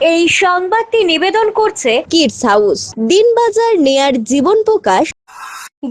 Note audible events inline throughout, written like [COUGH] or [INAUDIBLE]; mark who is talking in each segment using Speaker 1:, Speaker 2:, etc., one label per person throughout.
Speaker 1: এই সংবাদটি নিবেদন করছে
Speaker 2: কিডস হাউস। দিনবাজার নেয়ার জীবন প্রকাশ।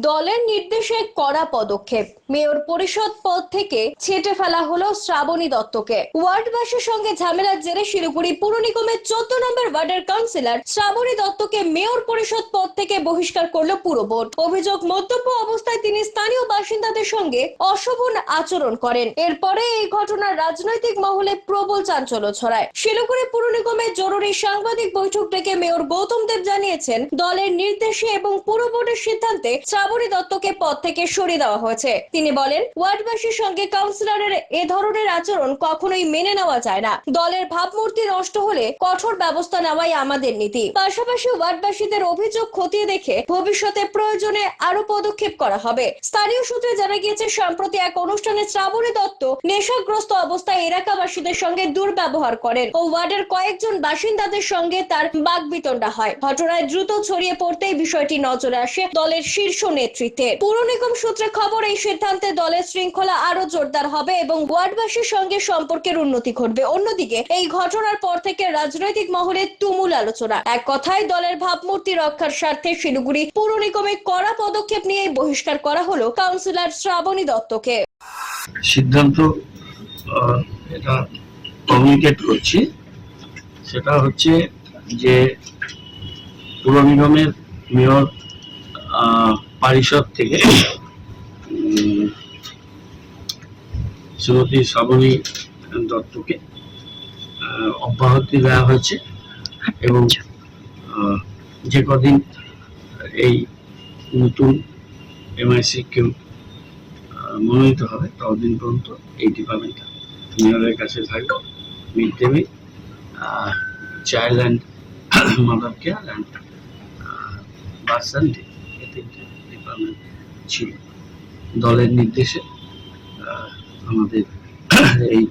Speaker 1: দলের নির্দেশে কড়া পদক্ষেপ। মেয়র পরিষদ পদ থেকে ছেটে ফেলা হলো শ্রাবণী দত্তকে। ওয়ার্ডবাসীর সঙ্গে ঝামেলার জেরে শিলিগুড়ি পুর নিগমের চোদ্দ নম্বর ওয়ার্ডের কাউন্সিলর শ্রাবণী দত্তকে মেয়র পরিষদ পদ থেকে বহিষ্কার করল পুর বোর্ড। অভিযোগ মন্তব্য অবস্থায় তিনি স্থানীয় বাসিন্দাদের সঙ্গে অশোভন আচরণ করেন। এরপরে এই ঘটনার রাজনৈতিক মহলে প্রবল চাঞ্চল্য ছড়ায়। শিলিগুড়ি পুর নিগমের জরুরি সাংবাদিক বৈঠক ডেকে মেয়র গৌতম দেব জানিয়েছেন, দলের নির্দেশে এবং পুর বোর্ডের সিদ্ধান্তে শ্রাবণী দত্তকে পদ থেকে সরিয়ে দেওয়া হয়েছে। তিনি বলেন, ওয়ার্ডবাসীর সঙ্গে কাউন্সিলরের এ ধরনের আচরণ কখনোই মেনে নেওয়া যায় না। দলের ভাবমূর্তি নষ্ট হলে কঠোর ব্যবস্থা নেওয়াই আমাদের নীতি। পাশাপাশি ওয়ার্ডবাসীদের অভিযোগ খতিয়ে দেখে ভবিষ্যতে প্রয়োজনে আরও পদক্ষেপ করা হবে। স্থানীয় সূত্রে জানা গিয়েছে, সম্প্রতি এক অনুষ্ঠানে শ্রাবণী দত্ত নেশাগ্রস্ত অবস্থায় এলাকাবাসীদের সঙ্গে দুর্ব্যবহার করেন ও ওয়ার্ডের কয়েকজন বাসিন্দাদের সঙ্গে তার বাগবিতণ্ডা হয়। ঘটনায় দ্রুত ছড়িয়ে পড়তেই বিষয়টি নজরে আসে দলের শীর্ষ নেতৃত্বে। পুর নিগম সূত্রে খবর, এই সিদ্ধান্তে দলের শৃঙ্খলা আরও জোরদার হবে এবং ওয়ার্ডবাসীর সঙ্গে সম্পর্কের উন্নতি ঘটবে। অন্যদিকে, এই ঘটনার পর থেকে রাজনৈতিক মহলে তুমুল আলোচনা। এক কথায়, দলের ভাবমূর্তি রক্ষার স্বার্থে শিলিগুড়ি পুর নিগমে কড়া পদক্ষেপ নিয়ে বহিষ্কার করা হলো কাউন্সিলর শ্রাবণী দত্তকে।
Speaker 3: সিদ্ধান্ত এটা কমিউনিকেট করছি। সেটা হচ্ছে যে পুর নিগমের মেয়র পরিষদ থেকে শ্রীমতী শ্রাবণী দত্তকে অব্যাহতি দেওয়া হয়েছে এবং যে কদিন এই নতুন এমআইসি কেউ মনোনীত হবে ততদিন পর্যন্ত এই ডিপার্টমেন্টটা মেয়রের কাছে থাকবে mid day meal child and mother care and bus and এই তিনটে ডিপার্টমেন্ট ছিল। দলের নির্দেশে আমাদের [COUGHS] এই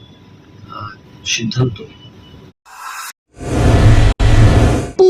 Speaker 3: সিদ্ধান্ত